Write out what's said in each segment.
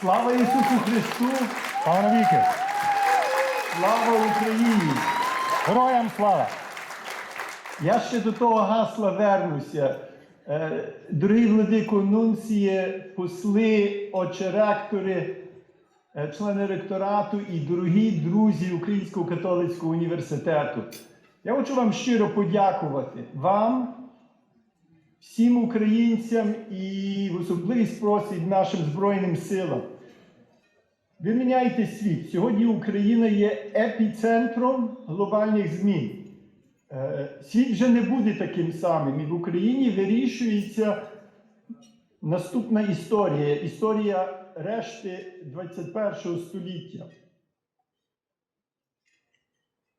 Слава Ісусу Христу! Слава навіки! Слава Україні! Героям слава! Я ще до того гасла вернуся. Е, Дорогі владико Нунціє, посли, отче ректори, е, члени ректорату і дорогі друзі Українського католицького університету. Я хочу вам щиро подякувати вам, всім українцям і в особливий спосіб нашим Збройним силам. Ви міняєте світ. Сьогодні Україна є епіцентром глобальних змін. Е, Світ вже не буде таким самим. І в Україні вирішується наступна історія історія решти 21 століття.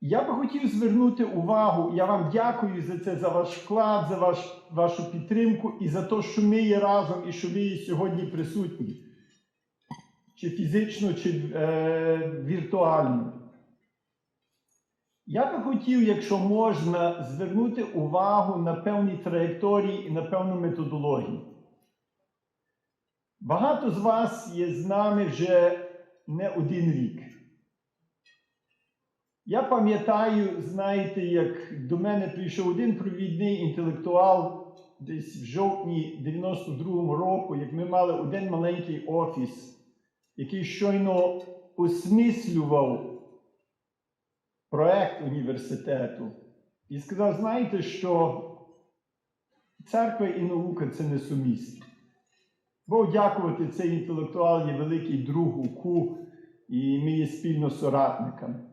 Я би хотів звернути увагу, я вам дякую за це, за ваш вклад, за ваш, вашу підтримку і за те, що ми є разом і що ви є сьогодні присутні, чи фізично, чи е, віртуально. Я би хотів, якщо можна, звернути увагу на певні траєкторії і на певну методологію. Багато з вас є з нами вже не один рік. Я пам'ятаю, знаєте, як до мене прийшов один провідний інтелектуал десь в жовтні 92-му року, як ми мали один маленький офіс, який щойно осмислював проект університету і сказав: знаєте, що церква і наука це не сумісні. Бог дякувати, цей інтелектуал є великий друг УКУ, і ми є спільно соратниками.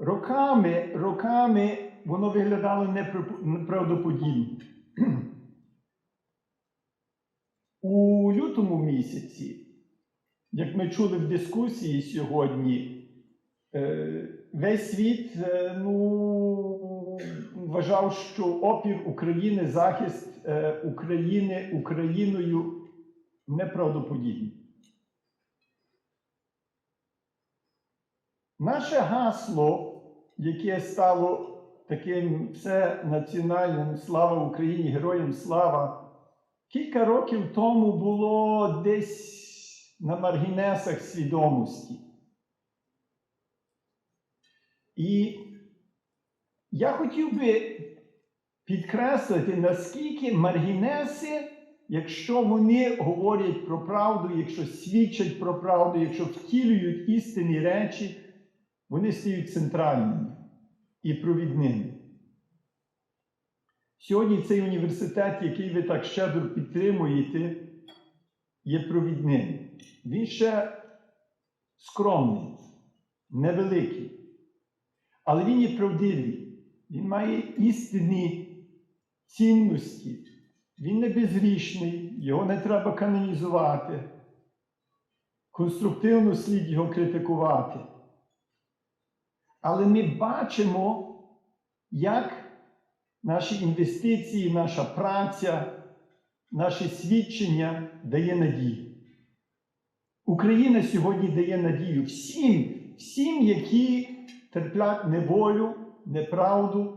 Роками, роками воно виглядало неправдоподібно. У лютому місяці, як ми чули в дискусії сьогодні, е, весь світ е, ну, вважав, що опір України, захист е, України Україною неправдоподібний. Наше гасло, яке стало таким всенаціональним слава Україні, героям слава, кілька років тому було десь на маргінесах свідомості. І я хотів би підкреслити, наскільки маргінеси, якщо вони говорять про правду, якщо свідчать про правду, якщо втілюють істинні речі, вони стають центральними і провідними. Сьогодні цей університет, який ви так щедро підтримуєте, є провідним. Він ще скромний, невеликий. Але він є правдивий, він має істинні цінності, він не безгрішний, його не треба канонізувати. Конструктивно слід його критикувати. Але ми бачимо, як наші інвестиції, наша праця, наше свідчення дає надію. Україна сьогодні дає надію всім, всім, які терплять неволю, неправду,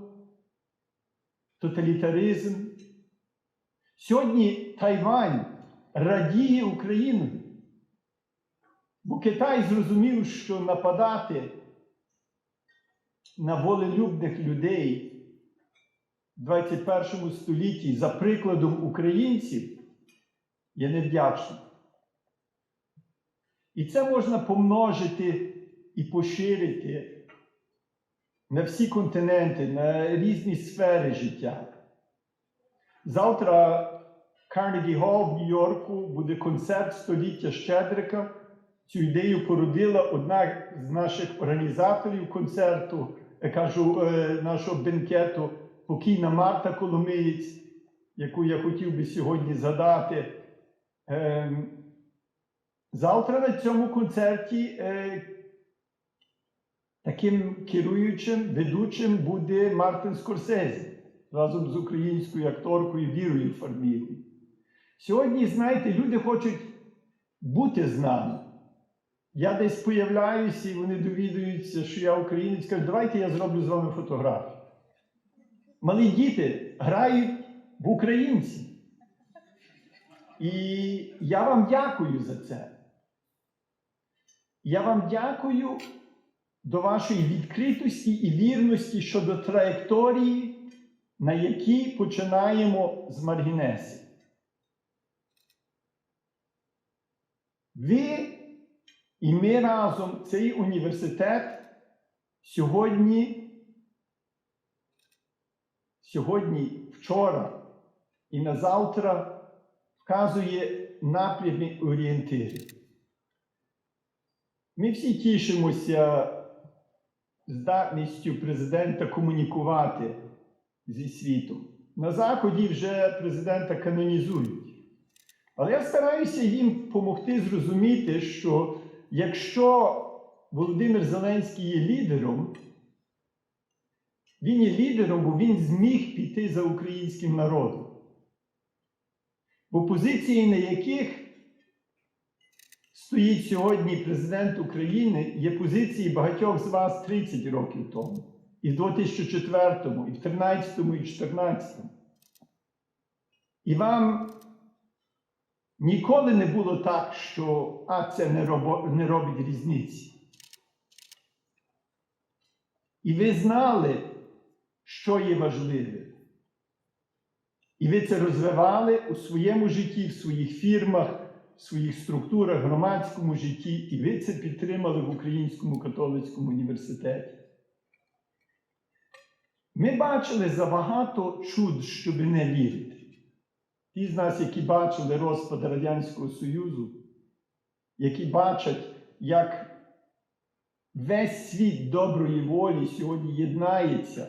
тоталітаризм. Сьогодні Тайвань радіє Україною. Бо Китай зрозумів, що нападати на волелюбних людей в 21 столітті за прикладом українців є невдячним. І це можна помножити і поширити на всі континенти, на різні сфери життя. Завтра Carnegie Hall в Нью-Йорку буде концерт століття Щедрика. Цю ідею породила одна з наших організаторів концерту, я кажу, е, нашого бенкету, покійна Марта Коломиєць, яку я хотів би сьогодні згадати. Ем, Завтра на цьому концерті е, таким керуючим, ведучим буде Мартин Скорсезі разом з українською акторкою Вірою Фармірою. Сьогодні, знаєте, люди хочуть бути з нами. Я десь появляюся, і вони довідуються, що я українець, кажуть, давайте я зроблю з вами фотографію. Малі діти грають в українці. І я вам дякую за це. Я вам дякую до вашої відкритості і вірності щодо траєкторії, на якій починаємо з Маргінесі. Ви і ми разом, цей університет, сьогодні, сьогодні, вчора і на завтра вказує напрямі орієнтири. Ми всі тішимося здатністю президента комунікувати зі світом. На Заході вже президента канонізують. Але я стараюся їм допомогти зрозуміти, що якщо Володимир Зеленський є лідером, він є лідером, бо він зміг піти за українським народом. Бо позиції, на яких стоїть сьогодні президент України, є позиції багатьох з вас 30 років тому, і в 2004, і в 2013, і в 2014. І вам ніколи не було так, що а це не, робо, не робить різниці. І ви знали, що є важливе. І ви це розвивали у своєму житті, в своїх фірмах, в своїх структурах, громадському житті, і ви це підтримали в Українському католицькому університеті. Ми бачили забагато чуд, щоб не вірити. Ті з нас, які бачили розпад Радянського Союзу, які бачать, як весь світ доброї волі сьогодні єднається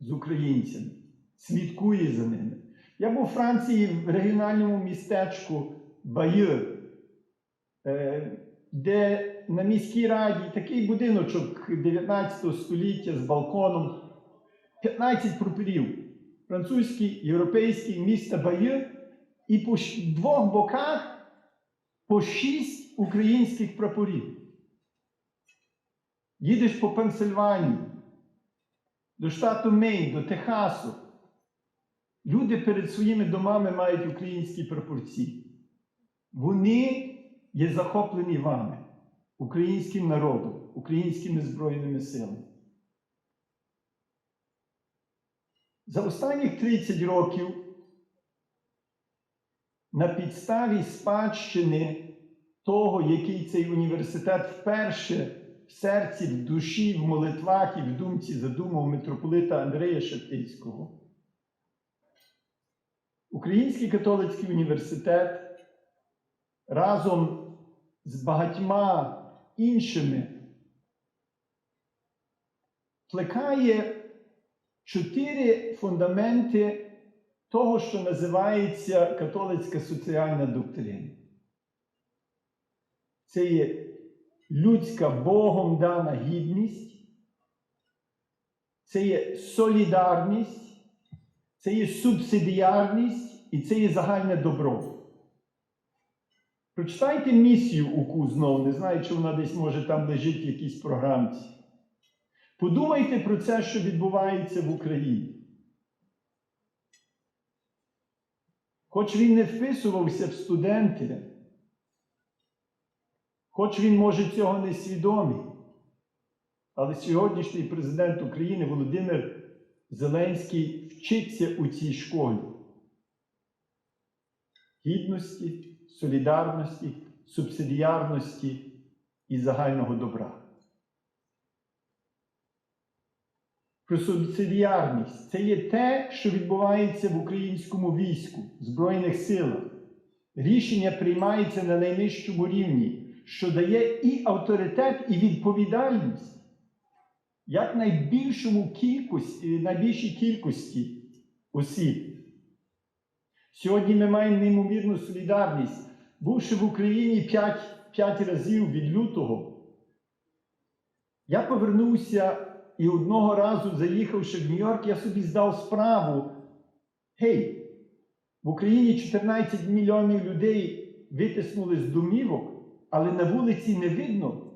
з українцями, слідкує за ними. Я був у Франції в регіональному містечку Байю, е, де на міській раді такий будиночок 19 століття з балконом, 15 прапорів. Французький, європейський міста Байю, і по двох боках по шість українських прапорів. Їдеш по Пенсильванії, до штату Мейн, до Техасу. Люди перед своїми домами мають українські прапорці. Вони є захоплені вами, українським народом, українськими Збройними силами. За останніх 30 років на підставі спадщини того, який цей університет вперше в серці, в душі, в молитвах і в думці задумав митрополита Андрея Шептицького. Український католицький університет разом з багатьма іншими плекає чотири фундаменти того, що називається католицька соціальна доктрина. Це є людська Богом дана гідність, це є солідарність, це є субсидіарність і це є загальне добро. Прочитайте місію УКУ знову, не знаю, чи вона десь може там лежить в якійсь програмці. Подумайте про це, що відбувається в Україні. Хоч він не вписувався в студенти, хоч він може цього не свідомий, але сьогоднішній президент України Володимир Зеленський вчиться у цій школі гідності, солідарності, субсидіарності і загального добра. Про субсидіарність це є те, що відбувається в українському війську, Збройних силах. Рішення приймається на найнижчому рівні, що дає і авторитет, і відповідальність як найбільшому кількості, найбільшій кількості осіб. Сьогодні ми маємо неймовірну солідарність. Бувши в Україні 5, 5 разів від лютого, я повернувся і одного разу, заїхавши в Нью-Йорк, я собі здав справу. Гей, в Україні 14 мільйонів людей витиснули з домівок, але на вулиці не видно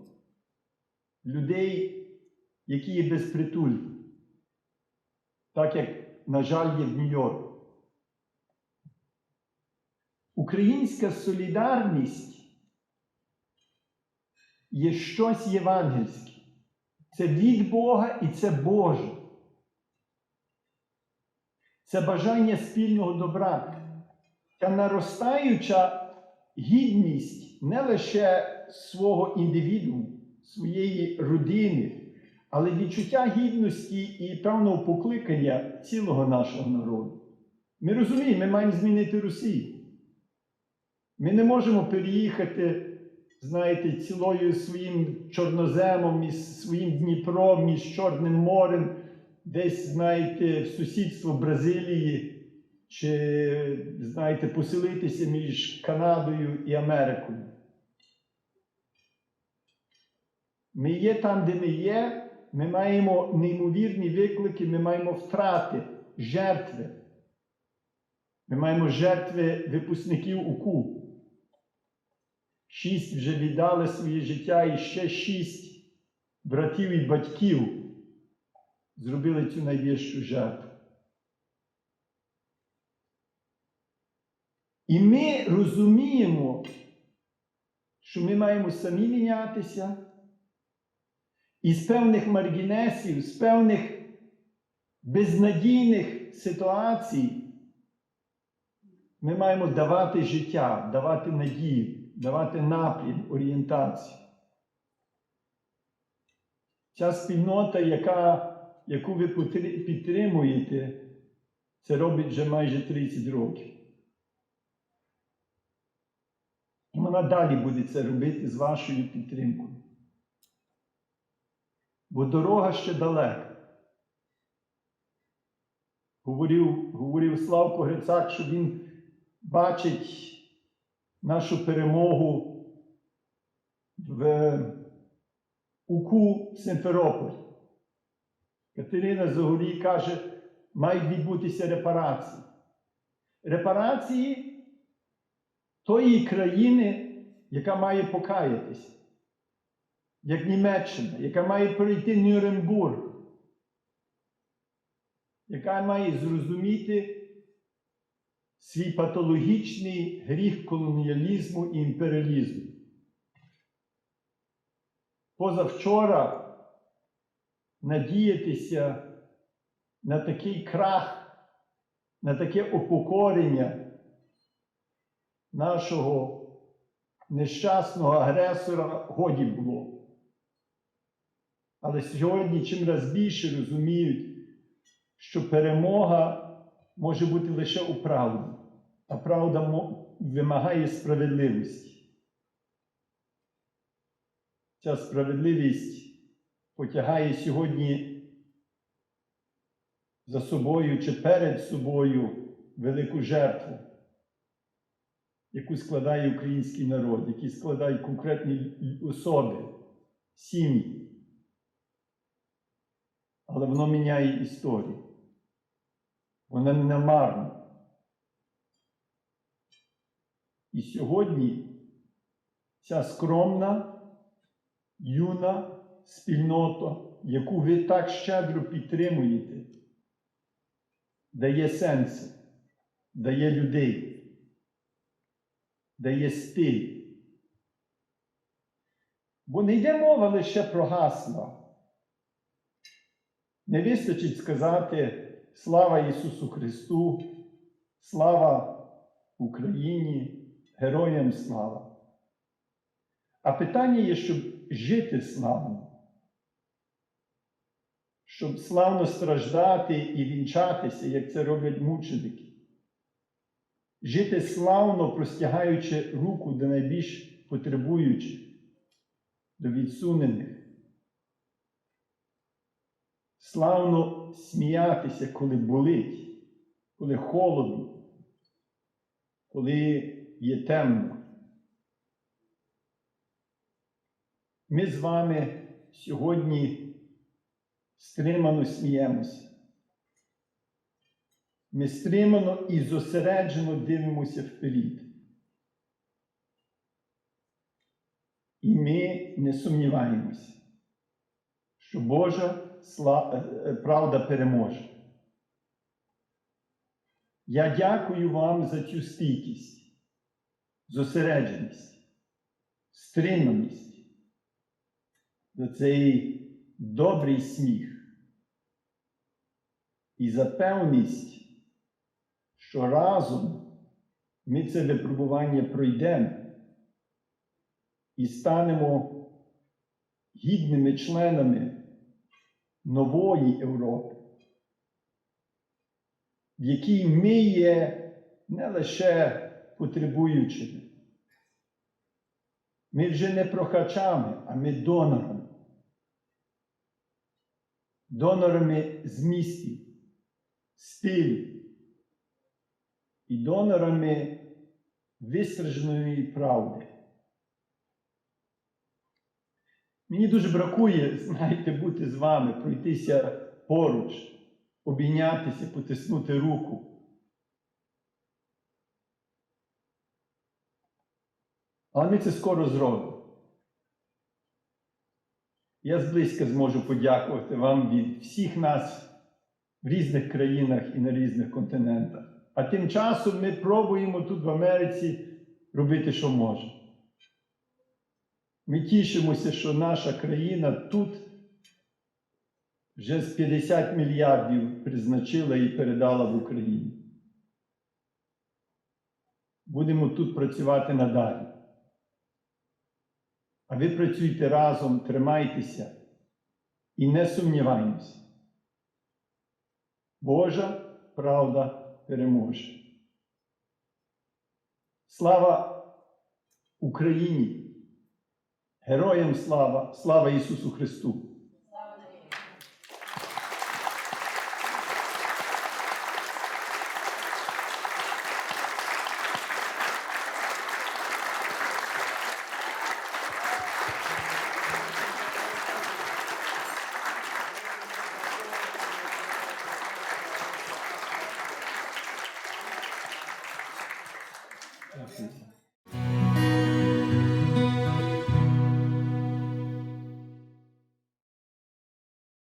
людей, які є безпритульні. Так як, на жаль, є в Нью-Йорку. Українська солідарність є щось євангельське. Це від Бога і це Боже. Це бажання спільного добра. Та наростаюча гідність не лише свого індивіду, своєї родини, але відчуття гідності і певного покликання цілого нашого народу. Ми розуміємо, ми маємо змінити Росію. Ми не можемо переїхати, знаєте, цілою своїм чорноземом, із своїм Дніпром, між Чорним морем, десь, знаєте, в сусідство Бразилії, чи, знаєте, поселитися між Канадою і Америкою. Ми є там, де ми є, ми маємо неймовірні виклики, ми маємо втрати, жертви. Ми маємо жертви випускників УКУ. Шість вже віддали своє життя, і ще шість братів і батьків зробили цю найвищу жертву. І ми розуміємо, що ми маємо самі мінятися, і з певних маргінесів, з певних безнадійних ситуацій ми маємо давати життя, давати надію, давати напрям, орієнтацію. Ця спільнота, яка, яку ви підтримуєте, це робить вже майже 30 років. І вона далі буде це робити з вашою підтримкою. Бо дорога ще далека. Говорив, говорив Славко Грицак, що він бачить нашу перемогу в УКУ Симферополь. Катерина Загорій каже, мають відбутися репарації. Репарації тої країни, яка має покаятися, як Німеччина, яка має пройти Нюрнбург, яка має зрозуміти свій патологічний гріх колоніалізму і імперіалізму. Позавчора надіятися на такий крах, на таке упокорення нашого нещасного агресора годі було. Але сьогодні чим раз більше розуміють, що перемога може бути лише у правді, а правда вимагає справедливості. Ця справедливість потягає сьогодні за собою чи перед собою велику жертву, яку складає український народ, які складають конкретні особи, сім'ї. Але воно міняє історію. Вона не намарна. І сьогодні ця скромна, юна спільнота, яку ви так щедро підтримуєте, дає сенси, дає людей, дає стиль. Бо не йде мова лише про гасла. Не вистачить сказати слава Ісусу Христу, слава Україні, героям слава. А питання є, щоб жити славно, щоб славно страждати і вінчатися, як це роблять мученики. Жити славно, простягаючи руку до найбільш потребуючих, до відсунених. Славно сміятися, коли болить, коли холодно, коли є темно. Ми з вами сьогодні стримано сміємося. Ми стримано і зосереджено дивимося вперед. І ми не сумніваємося, що Божа е, правда переможе. Я дякую вам за цю стійкість, зосередженість, стриманість, за цей добрий сміх і за певність, що разом ми це випробування пройдемо і станемо гідними членами нової Європи, в якій ми є не лише потребуючими. Ми вже не прохачами, а ми донорами. Донорами змістів, стилю і донорами вистраженої правди. Мені дуже бракує, знаєте, бути з вами, пройтися поруч, обійнятися, потиснути руку. Але ми це скоро зробимо. Я зблизька зможу подякувати вам від всіх нас в різних країнах і на різних континентах. А тим часом ми пробуємо тут в Америці робити, що можемо. Ми тішимося, що наша країна тут вже з 50 мільярдів призначила і передала в Україну. Будемо тут працювати надалі. А ви працюйте разом, тримайтеся і не сумнівайтеся. Божа правда переможе. Слава Україні! Героям слава! Слава Ісусу Христу!